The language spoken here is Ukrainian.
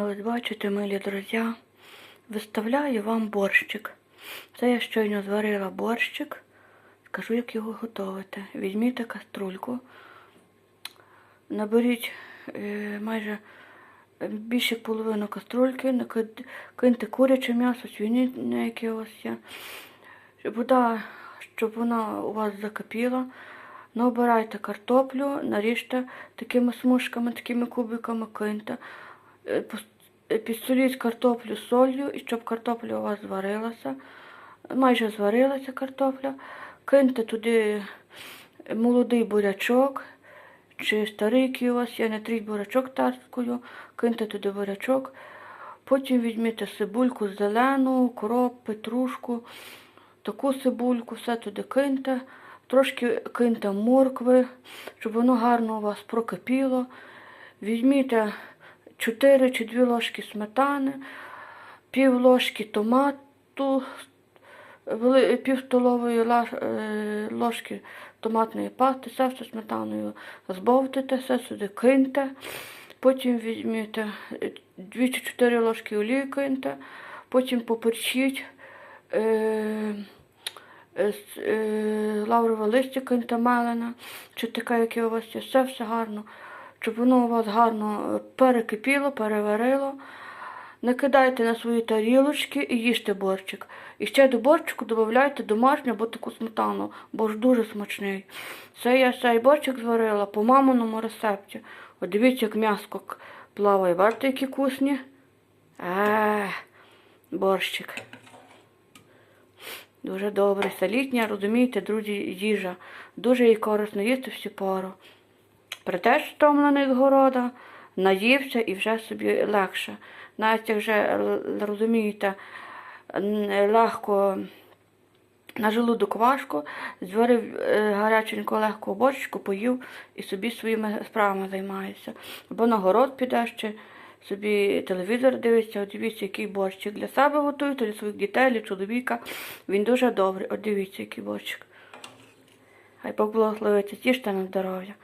Ось бачите, милі друзі, виставляю вам борщик. Це я щойно зварила борщик. Скажу, як його готувати. Візьміть каструльку, наберіть е, майже більше половину каструльки, киньте куряче м'ясо, свиніне, яке у вас є. Вода, щоб вона у вас закипіла. Набирайте картоплю, наріжте такими смужками, такими кубиками, киньте. Е, е, Підсоліть картоплю солью, і щоб картопля у вас зварилася. Майже зварилася картопля. Киньте туди молодий бурячок чи старий, у вас є, не тріть бурячок тарткою, киньте туди бурячок. Потім візьміть цибульку зелену, укроп, петрушку, таку цибульку, все туди киньте. Трошки киньте моркви, щоб воно гарно у вас прокипіло. Візьміть 4 чи 2 ложки сметани, пів ложки томату, пів столової е, ложки томатної пасти, все все сметаною збовтите, все сюди киньте. Потім візьміть 2 чи 4 ложки олії киньте, потім поперчіть. Е, е, е, лаврове листя киньте мелене, чи таке, яке у вас є, все все гарно, щоб воно у вас гарно е, перекипіло, переварило. Накидайте на свої тарілочки і їжте борщик. І ще до борщику додавайте домашню або таку сметану, бо ж дуже смачний. Це я цей борщик зварила по маминому рецепті. От дивіться, як м'яско плаває. Бачите, які вкусні? Ех, борщик. Дуже добре. Це літня, розумієте, друзі, їжа. Дуже їй корисно їсти всю пору. Прийдеш втомлений з города, наївся і вже собі легше. Навіть як вже е, розумієте, легко на желудок важко, зварив е, гаряченько легко борщику, поїв і собі своїми справами займається. Або на город підеш, чи собі телевізор дивиться, от дивіться, який борщик для себе готують, для своїх дітей, для чоловіка. Він дуже добрий. От дивіться, який борщик. Хай Бог благословиться, тіште на здоров'я.